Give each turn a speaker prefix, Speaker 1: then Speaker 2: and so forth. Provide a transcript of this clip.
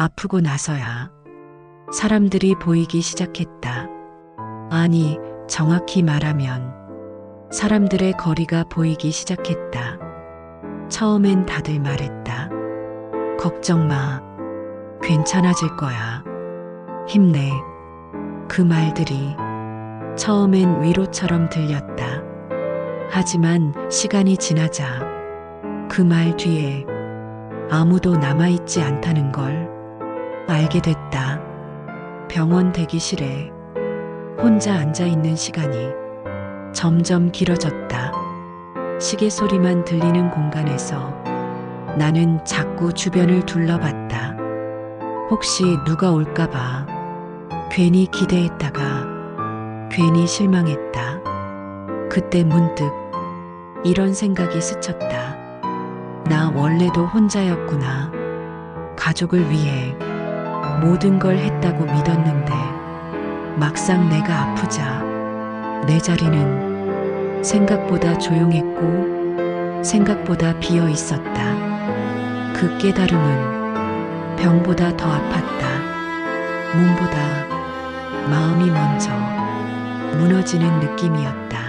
Speaker 1: 아프고 나서야 사람들이 보이기 시작했다. 아니, 정확히 말하면 사람들의 거리가 보이기 시작했다. 처음엔 다들 말했다. 걱정 마. 괜찮아질 거야. 힘내. 그 말들이 처음엔 위로처럼 들렸다. 하지만 시간이 지나자 그 말 뒤에 아무도 남아있지 않다는 걸 알게 됐다. 병원 대기실에 혼자 앉아 있는 시간이 점점 길어졌다. 시계 소리만 들리는 공간에서 나는 자꾸 주변을 둘러봤다. 혹시 누가 올까봐 괜히 기대했다가 괜히 실망했다. 그때 문득 이런 생각이 스쳤다. 나 원래도 혼자였구나. 가족을 위해 모든 걸 했다고 믿었는데 막상 내가 아프자 내 자리는 생각보다 조용했고 생각보다 비어 있었다. 그 깨달음은 병보다 더 아팠다. 몸보다 마음이 먼저 무너지는 느낌이었다.